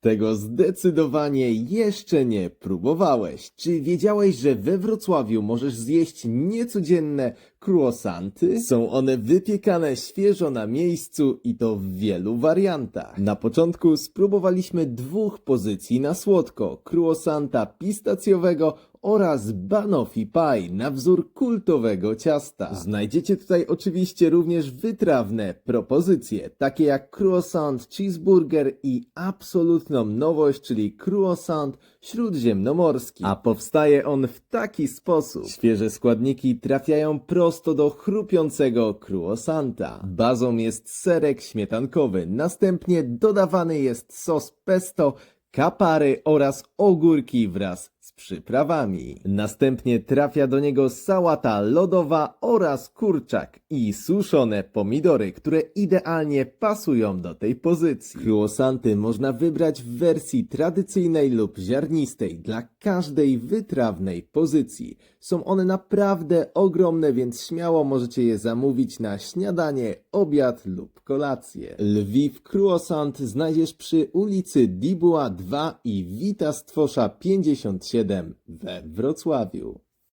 Tego zdecydowanie jeszcze nie próbowałeś. Czy wiedziałeś, że we Wrocławiu możesz zjeść niecodzienne croissanty? Są one wypiekane świeżo na miejscu i to w wielu wariantach. Na początku spróbowaliśmy dwóch pozycji na słodko. Croissanta pistacjowego oraz banoffee pie na wzór kultowego ciasta. Znajdziecie tutaj oczywiście również wytrawne propozycje, takie jak croissant cheeseburger i absolutną nowość, czyli croissant śródziemnomorski. A powstaje on w taki sposób. Świeże składniki trafiają prosto do chrupiącego croissanta. Bazą jest serek śmietankowy, następnie dodawany jest sos pesto, kapary oraz ogórki wraz z przyprawami. Następnie trafia do niego sałata lodowa oraz kurczak i suszone pomidory, które idealnie pasują do tej pozycji. Croissanty można wybrać w wersji tradycyjnej lub ziarnistej dla każdej wytrawnej pozycji. Są one naprawdę ogromne, więc śmiało możecie je zamówić na śniadanie, obiad lub kolację. Lwiw Croissant znajdziesz przy ulicy Dibuła 2 i Wita Stwosza 57 we Wrocławiu.